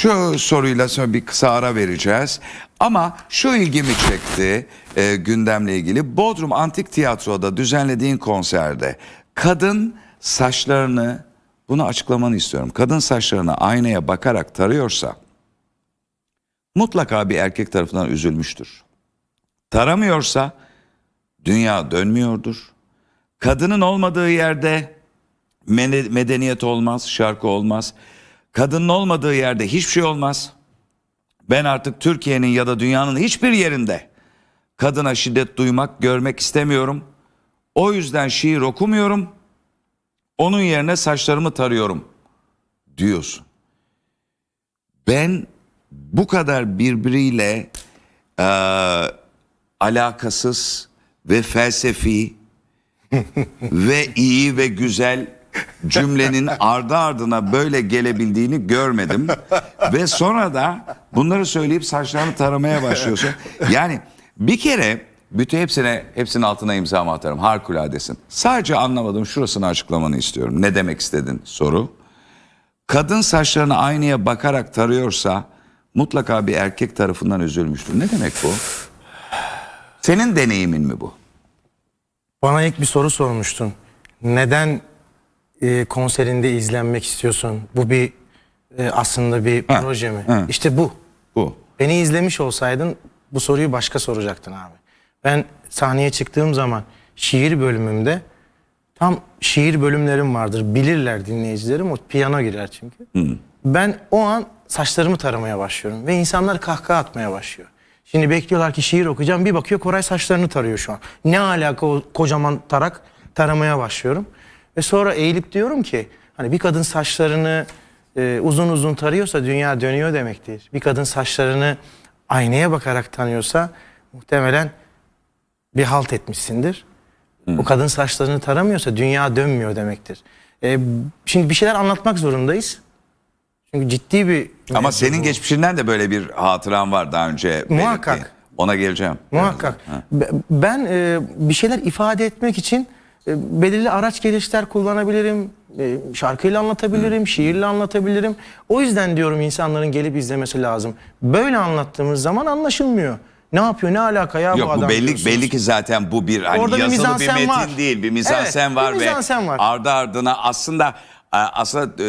Şu soruyla sonra bir kısa ara vereceğiz. Ama şu ilgimi çekti e, gündemle ilgili. Bodrum Antik Tiyatro'da düzenlediğin konserde kadın saçlarını bunu açıklamanı istiyorum. Kadın saçlarını aynaya bakarak tarıyorsa mutlaka bir erkek tarafından üzülmüştür. Taramıyorsa dünya dönmüyordur. Kadının olmadığı yerde medeniyet olmaz, şarkı olmaz. Kadının olmadığı yerde hiçbir şey olmaz. Ben artık Türkiye'nin ya da dünyanın hiçbir yerinde kadına şiddet duymak, görmek istemiyorum. O yüzden şiir okumuyorum. Onun yerine saçlarımı tarıyorum diyorsun. Ben bu kadar birbiriyle eee, alakasız ve felsefi ve iyi ve güzel cümlenin ardı ardına böyle gelebildiğini görmedim. ve sonra da bunları söyleyip saçlarını taramaya başlıyorsun. Yani bir kere bütün hepsine hepsinin altına imza atarım. Harikuladesin. Sadece anlamadım şurasını açıklamanı istiyorum. Ne demek istedin soru. Kadın saçlarını aynaya bakarak tarıyorsa mutlaka bir erkek tarafından üzülmüştür. Ne demek bu? Senin deneyimin mi bu? Bana ilk bir soru sormuştun. Neden e, konserinde izlenmek istiyorsun? Bu bir e, aslında bir Ha, proje mi? ha. İşte bu. Bu. Beni izlemiş olsaydın bu soruyu başka soracaktın abi. Ben sahneye çıktığım zaman şiir bölümümde tam şiir bölümlerim vardır. Bilirler dinleyicilerim o piyano girer çünkü. Ben o an saçlarımı taramaya başlıyorum ve insanlar kahkaha atmaya başlıyor. Şimdi bekliyorlar ki şiir okuyacağım. Bir bakıyor Koray saçlarını tarıyor şu an. Ne alaka o kocaman tarak taramaya başlıyorum. Ve sonra eğilip diyorum ki hani bir kadın saçlarını e, uzun uzun tarıyorsa dünya dönüyor demektir. Bir kadın saçlarını aynaya bakarak tanıyorsa muhtemelen bir halt etmişsindir. O kadın saçlarını taramıyorsa dünya dönmüyor demektir. E, şimdi bir şeyler anlatmak zorundayız. Çünkü ciddi bir Ama mevzu senin bu. geçmişinden de böyle bir hatıran var daha önce. belirttiğin. Muhakkak. Ona geleceğim. Muhakkak. Be- Ben e, bir şeyler ifade etmek için e, belirli araç gereçler kullanabilirim. E, şarkıyla anlatabilirim, şiirle anlatabilirim. O yüzden diyorum insanların gelip izlemesi lazım. Böyle anlattığımız zaman anlaşılmıyor. Ne yapıyor, ne alaka ya bu Yok adam bu belli diyorsunuz. belli ki zaten bu bir hani Orada bir yazılı bir, mizansen metin var. değil, bir mizansen Evet, var bir ve mizansen var. ardı ardına aslında aslında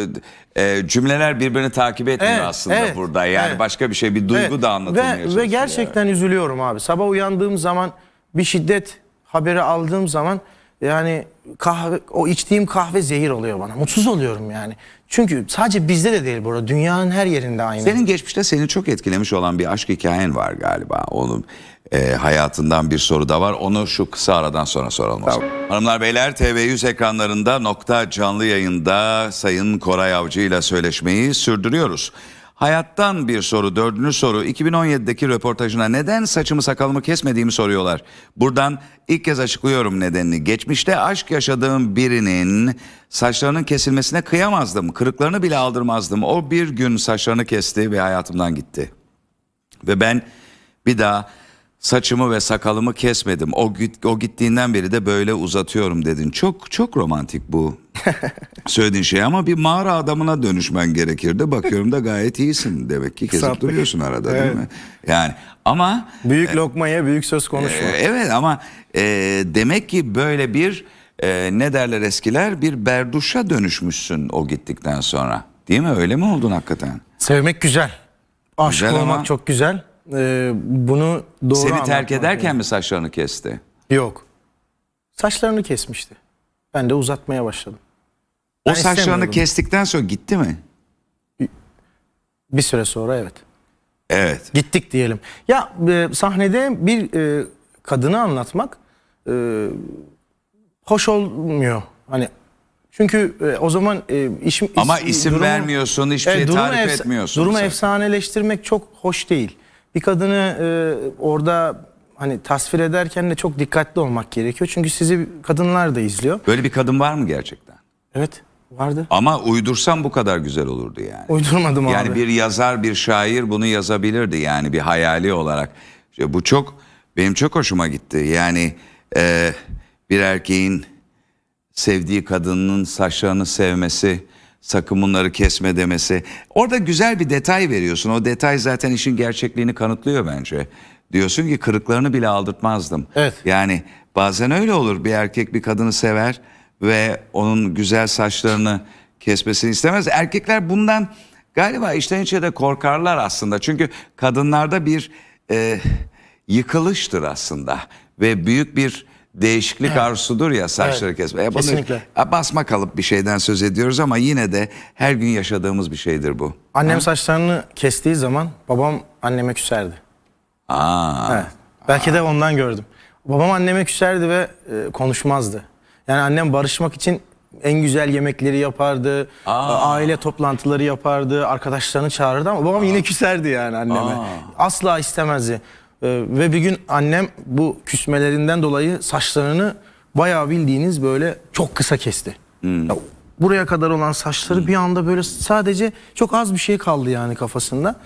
e, e, cümleler birbirini takip etmiyor Evet, aslında evet, burada. Yani evet. başka bir şey, bir duygu Evet. da anlatılmaya ve, ve gerçekten üzülüyorum abi. Sabah uyandığım zaman bir şiddet haberi aldığım zaman yani kahve o içtiğim kahve zehir oluyor bana. Mutsuz oluyorum yani. Çünkü sadece bizde de değil burada. Dünyanın her yerinde aynı. Senin geçmişte seni çok etkilemiş olan bir aşk hikayen var galiba. Onun e, hayatından bir soru da var. Onu şu kısa aradan sonra soralım. o zaman. Hanımlar beyler TV100 ekranlarında nokta canlı yayında Sayın Koray Avcı ile söyleşmeyi sürdürüyoruz. Hayattan bir soru, dördüncü soru. 2017'deki röportajına neden saçımı sakalımı kesmediğimi soruyorlar. Buradan ilk kez açıklıyorum nedenini. Geçmişte aşk yaşadığım birinin saçlarının kesilmesine kıyamazdım. Kırıklarını bile aldırmazdım. O bir gün saçlarını kesti ve hayatımdan gitti. Ve ben bir daha saçımı ve sakalımı kesmedim. O, o gittiğinden beri de böyle uzatıyorum dedin. Çok çok romantik bu söylediğin şey ama bir mağara adamına dönüşmen gerekirdi. Bakıyorum da gayet iyisin. Demek ki kesip duruyorsun arada değil mi? Yani ama Büyük lokmaya büyük söz konuşma. e, evet ama e, demek ki böyle bir e, ne derler eskiler bir berduşa dönüşmüşsün o gittikten sonra. Değil mi? Öyle mi oldun hakikaten? Sevmek güzel. Aşık Güzel olmak ama- çok güzel. Ee, bunu doğru Seni terk anlatmak ederken mi saçlarını kesti? Yok. Saçlarını kesmişti. Ben de uzatmaya başladım. O Ben saçlarını kestikten sonra gitti mi? Bir süre sonra evet. Evet. Gittik diyelim. Ya e, sahnede bir e, kadını anlatmak e, hoş olmuyor. Hani çünkü e, o zaman e, iş, Ama is- isim vermiyorsun, hiçbir şey durumu tarif efsa- etmiyorsun Durumu sen. efsaneleştirmek çok hoş değil. Bir kadını e, orada hani tasvir ederken de çok dikkatli olmak gerekiyor. Çünkü sizi kadınlar da izliyor. Böyle bir kadın var mı gerçekten? Evet vardı. Ama uydursam bu kadar güzel olurdu yani. Uydurmadım Yani abi. bir yazar, bir şair bunu yazabilirdi yani bir hayali olarak. İşte bu çok benim çok hoşuma gitti. Yani e, bir erkeğin sevdiği kadının saçlarını sevmesi sakın bunları kesme demesi. Orada güzel bir detay veriyorsun. O detay zaten işin gerçekliğini kanıtlıyor bence. Diyorsun ki kırıklarını bile aldırtmazdım. Evet. Yani bazen öyle olur. Bir erkek bir kadını sever ve onun güzel saçlarını kesmesini istemez. Erkekler bundan galiba içten içe de korkarlar aslında. Çünkü kadınlarda bir e, yıkılıştır aslında ve büyük bir değişiklik arzusudur ya saçları Evet, kesme. Bunu- kesinlikle. basma kalıp bir şeyden söz ediyoruz ama yine de her gün yaşadığımız bir şeydir bu. Annem saçlarını kestiği zaman babam anneme küserdi. Aa. Evet. Belki de ondan gördüm. Babam anneme küserdi ve e, konuşmazdı. Yani annem barışmak için en güzel yemekleri yapardı. Aile toplantıları yapardı. Arkadaşlarını çağırırdı ama babam yine küserdi yani anneme. Asla istemezdi. E, ve bir gün annem bu küsmelerinden dolayı saçlarını bayağı bildiğiniz böyle çok kısa kesti. Ya, buraya kadar olan saçları bir anda böyle sadece çok az bir şey kaldı yani kafasında.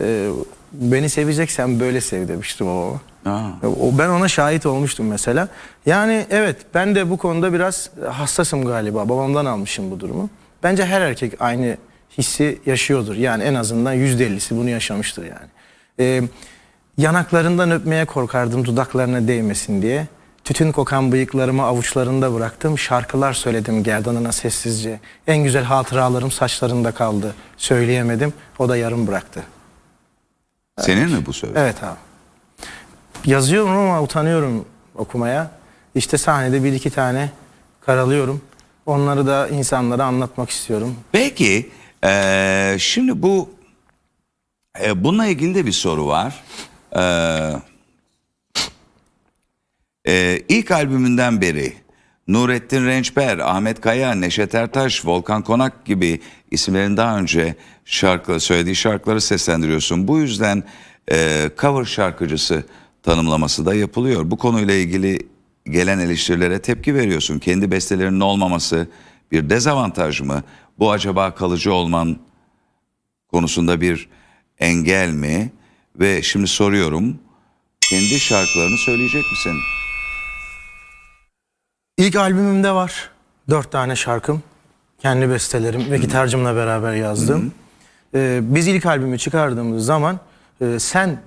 E, beni seveceksen böyle sev demişti babama. Aa. O ben ona şahit olmuştum mesela. Yani evet ben de bu konuda biraz hassasım galiba. Babamdan almışım bu durumu. Bence her erkek aynı hissi yaşıyordur. Yani en azından yüzde ellisi bunu yaşamıştır yani. Ee, yanaklarından öpmeye korkardım dudaklarına değmesin diye. Tütün kokan bıyıklarımı avuçlarında bıraktım. Şarkılar söyledim gerdanına sessizce. En güzel hatıralarım saçlarında kaldı. Söyleyemedim. O da yarım bıraktı. Senin mi bu söz? Evet abi. Yazıyorum ama utanıyorum okumaya. İşte sahnede bir iki tane karalıyorum. Onları da insanlara anlatmak istiyorum. Peki eee, şimdi bu e, bununla ilgili de bir soru var. Eee e, ilk albümünden beri Nurettin Rençber, Ahmet Kaya, Neşet Ertaş, Volkan Konak gibi isimlerin daha önce şarkı söylediği şarkıları seslendiriyorsun. Bu yüzden e, cover şarkıcısı tanımlaması da yapılıyor. Bu konuyla ilgili gelen eleştirilere tepki veriyorsun. Kendi bestelerinin olmaması bir dezavantaj mı? Bu acaba kalıcı olman konusunda bir engel mi? Ve şimdi soruyorum. Kendi şarkılarını söyleyecek misin? İlk albümümde var. Dört tane şarkım. Kendi bestelerim ve gitarcımla beraber yazdım. Ee, biz ilk albümü çıkardığımız zaman e, Sen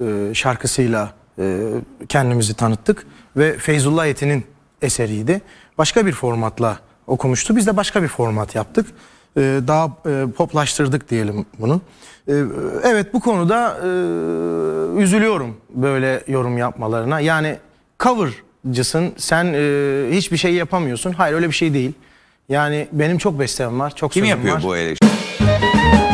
e, şarkısıyla e, kendimizi tanıttık. Ve Feyzullah Yetin'in eseriydi. Başka bir formatla okumuştu. Biz de başka bir format yaptık. Ee, daha e, poplaştırdık diyelim bunu. Ee, evet bu konuda e, üzülüyorum böyle yorum yapmalarına. Yani covercısın sen e, hiçbir şey yapamıyorsun. Hayır öyle bir şey değil. Yani benim çok bestem var. Çok Kim sözüm yapıyor var. bu eleştiri?